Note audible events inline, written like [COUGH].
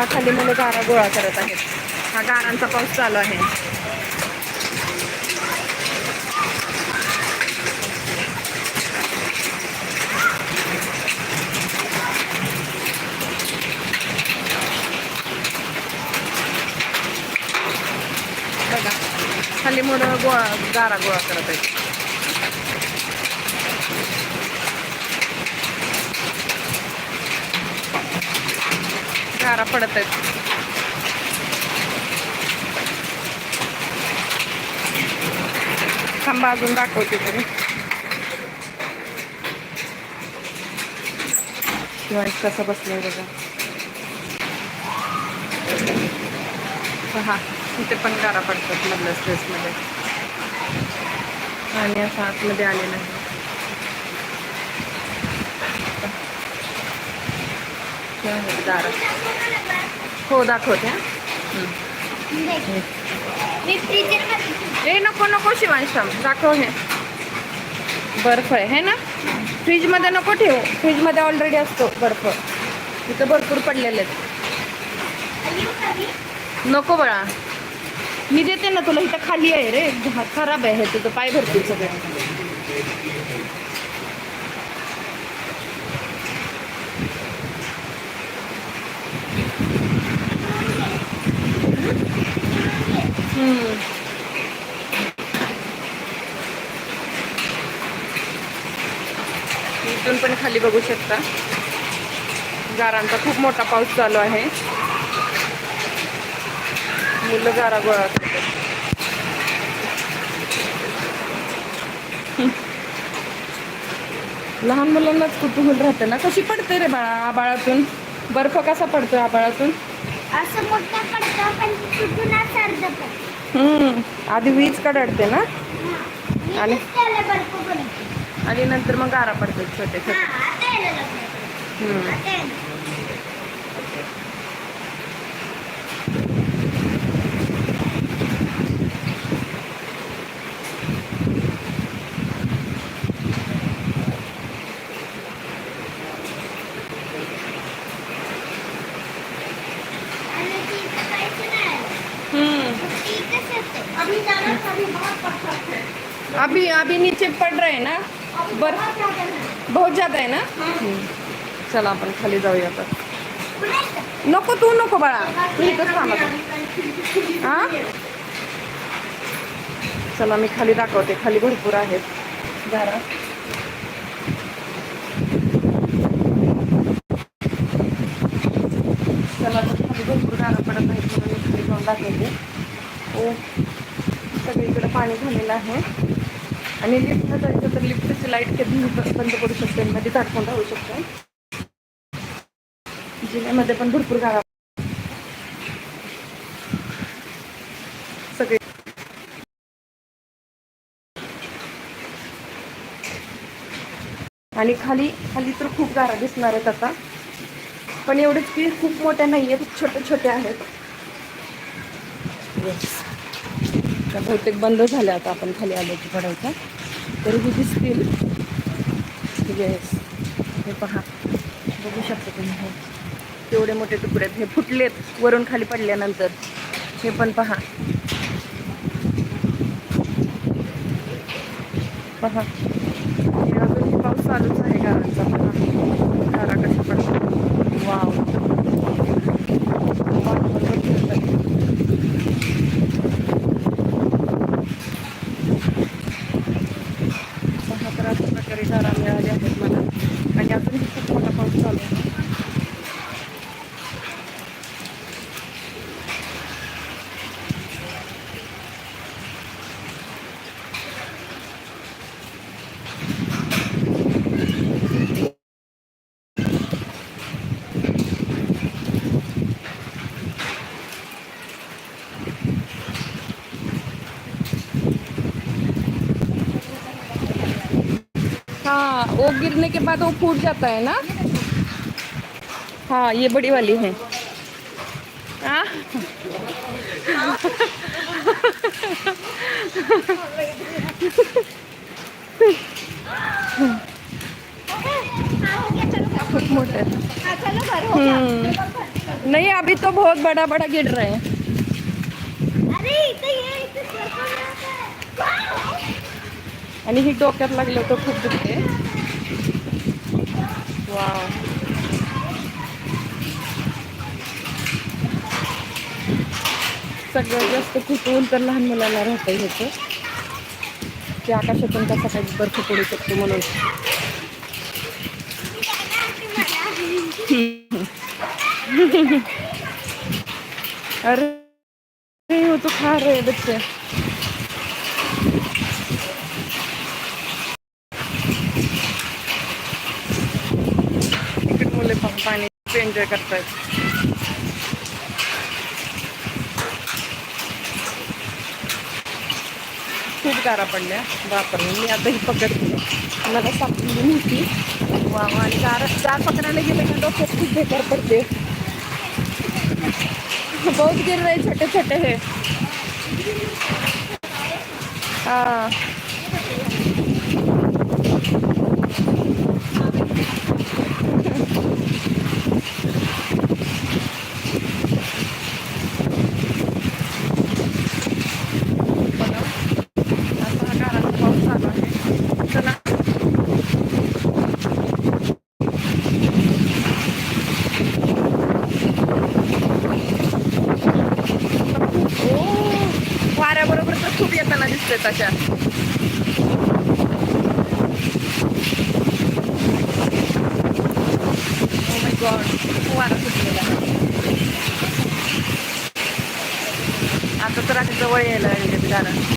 हा खाली मुलं गारा गोळा करत आहेत. हा गारांचा पाऊस चालू आहे. बघा खाली मुलं गोळा गारा गोळा करत आहेत. पडत आहेत. थांबा अजून दाखवते तरी शिवाय कसं बसलंय बघा. हा इथे पण गारा पडतात मधल्या स्ट्रेसमध्ये आणि असं आतमध्ये आलेलं आहे हे आहेत हो दाखवते हा. ए नको नको शिवांशम दाखव हे. बर्फ आहे है ना? फ्रीजमध्ये नको ठेवू. फ्रीजमध्ये ऑलरेडी असतो बर्फ. तिथं भरपूर पडलेले आहेत. नको बळा. मी देते ना तुला इथं खाली आहे रे. खराब आहे हे तुझं पाय भरपूर सगळं. इथून पण खाली बघू शकता. गारांचा खूप मोठा पाऊस चालू आहे. मुलं गारा गोळा [LAUGHS] लहान मुलांनाच कुतूहल राहतं ना? कशी पडते रे बाळा आबाळातून? बर्फ कसा पडतो आबाळातून? असं मोठा पडतो पण कुठून असं अर्ध पडतं हम्म आधी वीज कडडते ना मी आणि- तेच त्याला बर्फ बनवते आणि नंतर मग गारा पडतात छोटे हा छोटे आता यायला लागलं हम्म. आता यायला. आणि ती इथं काहीच नाही. हम्म ती इथंच येते. आम्ही जाणार आम्ही बहुत पडतो. अभी अभी नीचे पड़ रहे हैं ना? बर बहुत नाही. ज्यादा आहे ना? चला आपण खाली जाऊया आता. नको तू नको बाळा तू इथंच थांब. हा? चला मी खाली दाखवते. खाली भरपूर आहेत. जरा. चला आता खाली भरपूर गारा पडत आहेत म्हणून मी खाली जाऊन दाखवते. ओ. सगळीकडे पाणी झालेलं आहे. आणि लिफ्टला जायचं तर लिफ्टची लाइट कधी बंद करू शकते मध्ये दाखवून राहू शकते. जिल्ह्यामध्ये पण भरपूर गारा सगळे आणि खाली खाली तर खूप गारा दिसणार आहेत आता. पण एवढेच की खूप मोठ्या नाही आहेत छोटे छोटे आहेत. Yes. त्या बहुतेक बंद झाल्या आता आपण खाली आलो की पडायच्या तरीही दिसतील. येस हे पहा. बघू शकता तुम्ही हे. मोठे तुकडे आहेत. हे फुटलेत. वरून खाली पडल्यानंतर. हे पण पहा. पहा. हे पाऊस चालूच आहे गारांचा पहा. गारा कशा पडतात. वाव वाव, भरपूर फिरतात. पहा तर अशा आहेत मला. आणि अजूनही खूप मोठा पाऊस चालू आहे. वो गिरने के बाद वो फूट जाता है ना हाँ ये बड़ी वाली है हाँ? मोठं हम्म. नहीं अभी तो बहुत बड़ा बड़ा गिर रहे हैं अरे. आणि ही डोक्यात लागलं तर खूप दुखते वाव सगळ्यात जास्त कुतूहल तर लहान मुलांना राहता ह्याचं ते आकाशातून कसा काही बर्फ पडू शकतो म्हणून. [LAUGHS] अरे हो तू खा रे बच्चे. पाणी एन्जॉय करतायत खूप गारा पडल्या बापरे मी आता ही पकडते मला सापडली नव्हती वा वा आणि गार गार पकडायला गेले का डोक्यात खूप बेकार पडते बहुत गिर रहे छोटे छोटे हे। हाँ। येताना दिसते तशा oh गॉड वारा सुटलेला. आता तर आता जवळ यायला